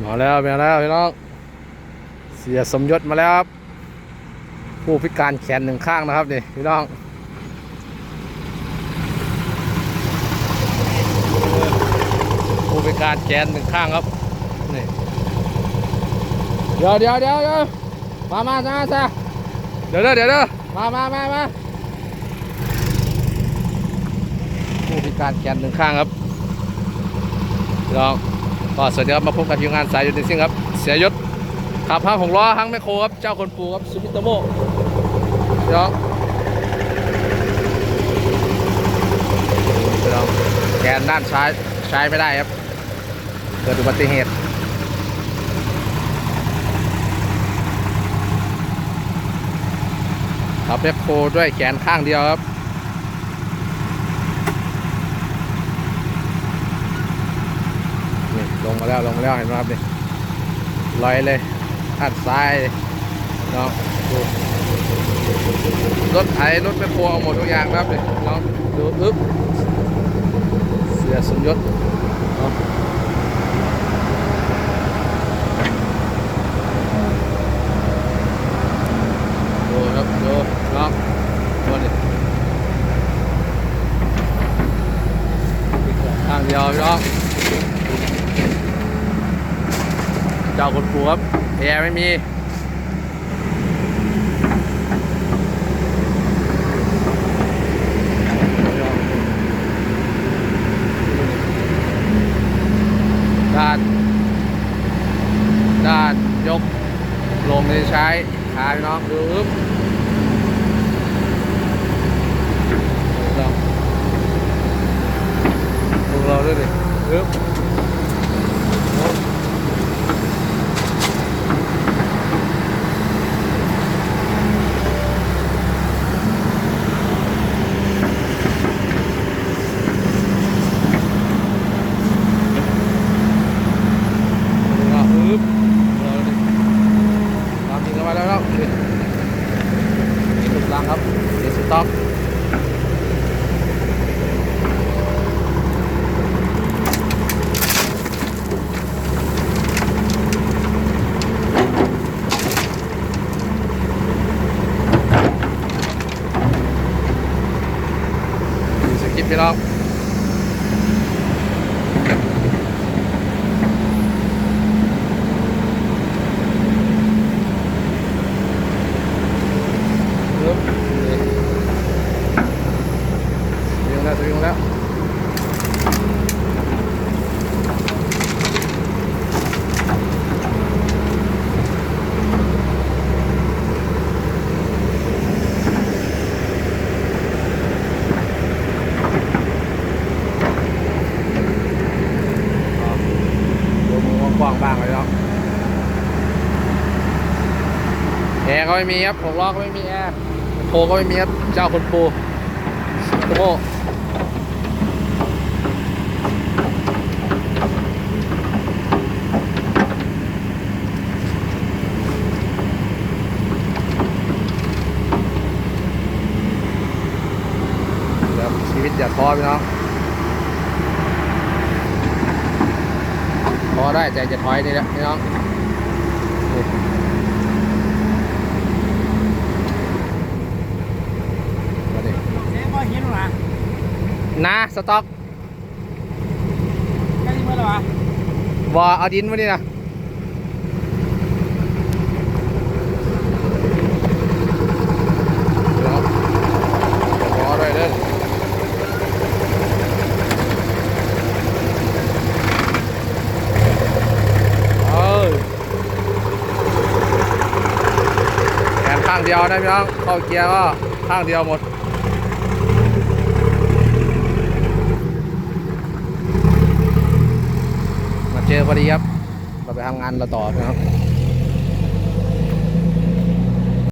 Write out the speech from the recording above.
มาแล้วมาแล้วพี่น้อง เสียสมยศมาแล้วครับ ผู้พิการแขนหนึ่งข้างนะครับนี่พี่น้องผู้พิการแขนหนึ่งข้างครับนี่เดี๋ยวเดี๋ยวเดี๋ยวเดี๋ยวมามาซะซะเดี๋ยวเด้อเดี๋ยวเด้อมามามามาผู้พิการแขนหนึ่งข้างครับพี่น้อง ก็สวัสดีครับมาพบกับทีมงานสายยุทธซิ่งครับเสียยศขับห้าหกล้อทั้งแมคโครครับเจ้าคนปูครับซูมิโตโมพี่น้องพี่น้องแขนด้านซ้ายใช้ไม่ได้ครับ เกิดอุบัติเหตุขับแมคโครด้วยแขนข้างเดียวครับ ลงมาแล้วลงมาแล้วเห็นไหมครับนี่ลอยเลยด้านซ้ายเนาะดูรถไถรถแมคโครเอาหมดทุกอย่างครับนี่เนาะดูอึ๊บเสียสมยศเนาะดูครับดูเนาะดูนี่ข้างเดียวพี่น้อง เจ้าคนปูครับแอร์ไม่มีด้านด้านยกลงเลยใช้ขาพี่น้องดูอึ๊บเราดูเราด้วยดิอึ๊บ ก็อึ๊บเราดิตามจริ งกันมาแล้วครับนี่สุดลังครับเดี๋ยวสต็อกมีสกิปพี่น้อง อร์ก็ไม่มีครับหกล้อก็ไม่มีแอร์โคก็ไม่มีครับเจ้าคนปูโตโมครับชีวิตอย่าท้อพี่น้องท้อได้แต่จะถอยนี่แหละพี่น้องนี่ มาดิ เจ๊ก็เห็นหรอ นะสต็อกใกล้ที่เมื่อไหร่วะวอเอาดินมาดินะเดี๋ยววอด้วยเด้อเอ้ยแขนข้างเดียวนะพี่น้องเข้าเกียร์ก็ข้างเดียวหมด มาเจอ พอดีครับ เราไปทำงานเราต่อนะครับ